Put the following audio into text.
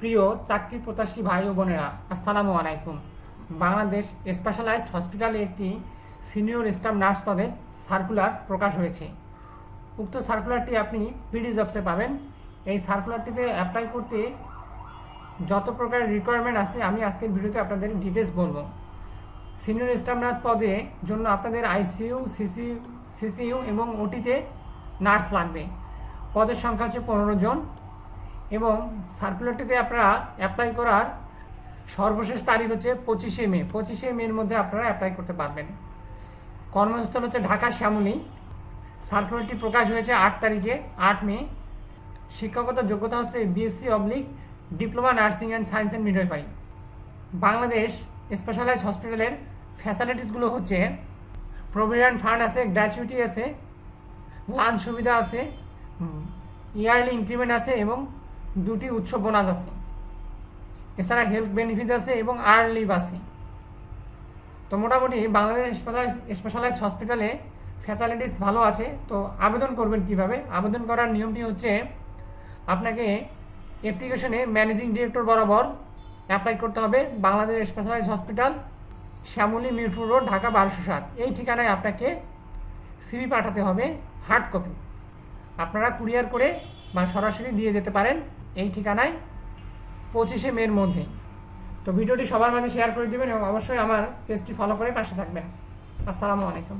প্রিয় চাকরি প্রত্যাশী ভাই ও বোনেরা, আসসালামু আলাইকুম। বাংলাদেশ স্পেশালাইজড হসপিটালে একটি সিনিয়র স্টাফ নার্স পদে সার্কুলার প্রকাশ হয়েছে। উক্ত সার্কুলারটি আপনি পিডি জবসে পাবেন। এই সার্কুলারটিতে অ্যাপ্লাই করতে যত প্রকার রিকোয়ারমেন্ট আছে, আমি আজকের ভিডিওতে আপনাদের ডিটেলস বলব। সিনিয়র স্টাফ নার্স পদে জন্য আপনাদের আইসিইউ সিসিউ সিসিইউ এবং ওটিতে নার্স লাগবে। পদের সংখ্যা হচ্ছে পনেরো জন। এবং সার্কুলারটিতে আপনারা অ্যাপ্লাই করার সর্বশেষ তারিখ হচ্ছে পঁচিশে মে। পঁচিশে মের মধ্যে আপনারা অ্যাপ্লাই করতে পারবেন। কর্মস্থল হচ্ছে ঢাকা শ্যামলী। সার্কুলারটি প্রকাশ হয়েছে আট তারিখে, আট মে। শিক্ষাগত যোগ্যতা হচ্ছে BSc oblique diploma nursing and science and midwifery Bangladesh specialize হসপিটালের ফ্যাসিলিটিসগুলো হচ্ছে প্রভিডেন্ট ফান্ড আছে গ্র্যাচুইটি আছে লাঞ্চ সুবিধা আছে ইয়ারলি ইনক্রিমেন্ট আছে এবং দুটি উৎসব বোনাস আছে। এছাড়া হেলথ বেনিফিট আছে এবং আর্ন লিভ আছে। তো মোটামুটি বাংলাদেশ স্পেশালাইজ হসপিটালে ফ্যাসিলিটিস ভালো আছে। তো আবেদন করবেন কীভাবে? আবেদন করার নিয়মটি হচ্ছে, আপনাকে অ্যাপ্লিকেশনে ম্যানেজিং ডিরেক্টর বরাবর অ্যাপ্লাই করতে হবে। Bangladesh specialize hospital Shyamoli Mirpur road Dhaka বারোশো সাত। এই ঠিকানায় আপনাকে সিভি পাঠাতে হবে হার্ড কপি আপনারা কুরিয়ার করে বা সরাসরি দিয়ে যেতে পারেন। এই ঠিকানায় পঁচিশে মের মধ্যে। তো ভিডিওটি সবার মাঝে শেয়ার করে দেবেন এবং অবশ্যই আমার পেজটি ফলো করে পাশে থাকবেন। আসসালামু আলাইকুম।